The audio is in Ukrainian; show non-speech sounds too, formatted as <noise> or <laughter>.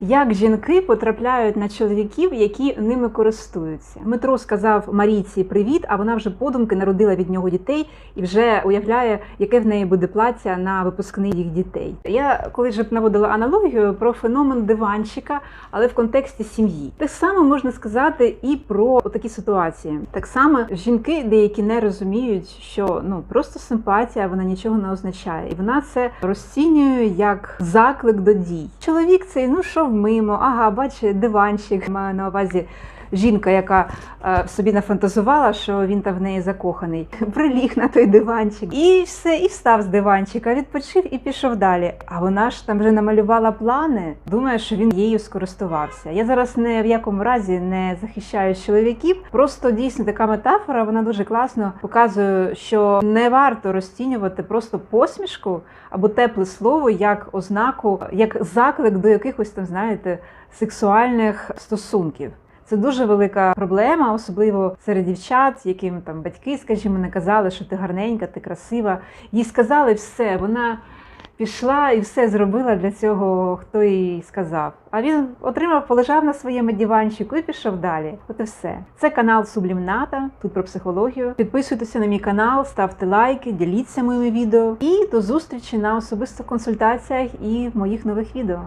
Як жінки потрапляють на чоловіків, які ними користуються? Дмитро сказав Марійці привіт, а вона вже подумки народила від нього дітей і вже уявляє, яке в неї буде плаття на випускний їх дітей. Я колись же наводила аналогію про феномен диванчика, але в контексті сім'ї. Так само можна сказати і про такі ситуації. Так само жінки деякі не розуміють, що ну просто симпатія вона нічого не означає, і вона це розцінює як заклик до дій. Чоловік цей ну що мимо, ага, бачиш, диванчик маю на увазі. Жінка, яка е, собі нафантазувала, що він там в неї закоханий, <laughs> приліг на той диванчик, і все, і встав з диванчика, відпочив і пішов далі. А вона ж там вже намалювала плани. Думає, що він її скористувався. Я зараз не в якому разі не захищаю чоловіків. Просто дійсно така метафора, вона дуже класно показує, що не варто розцінювати просто посмішку або тепле слово як ознаку, як заклик до якихось там, знаєте, сексуальних стосунків. Це дуже велика проблема, особливо серед дівчат, яким там батьки, скажімо, не казали, що ти гарненька, ти красива. Їй сказали все, вона пішла і все зробила для цього, хто їй сказав. А він отримав, полежав на своєму диванчику і пішов далі. От і все. Це канал Сублімната, тут про психологію. Підписуйтеся на мій канал, ставте лайки, діліться моїми відео. І до зустрічі на особистих консультаціях і в моїх нових відео.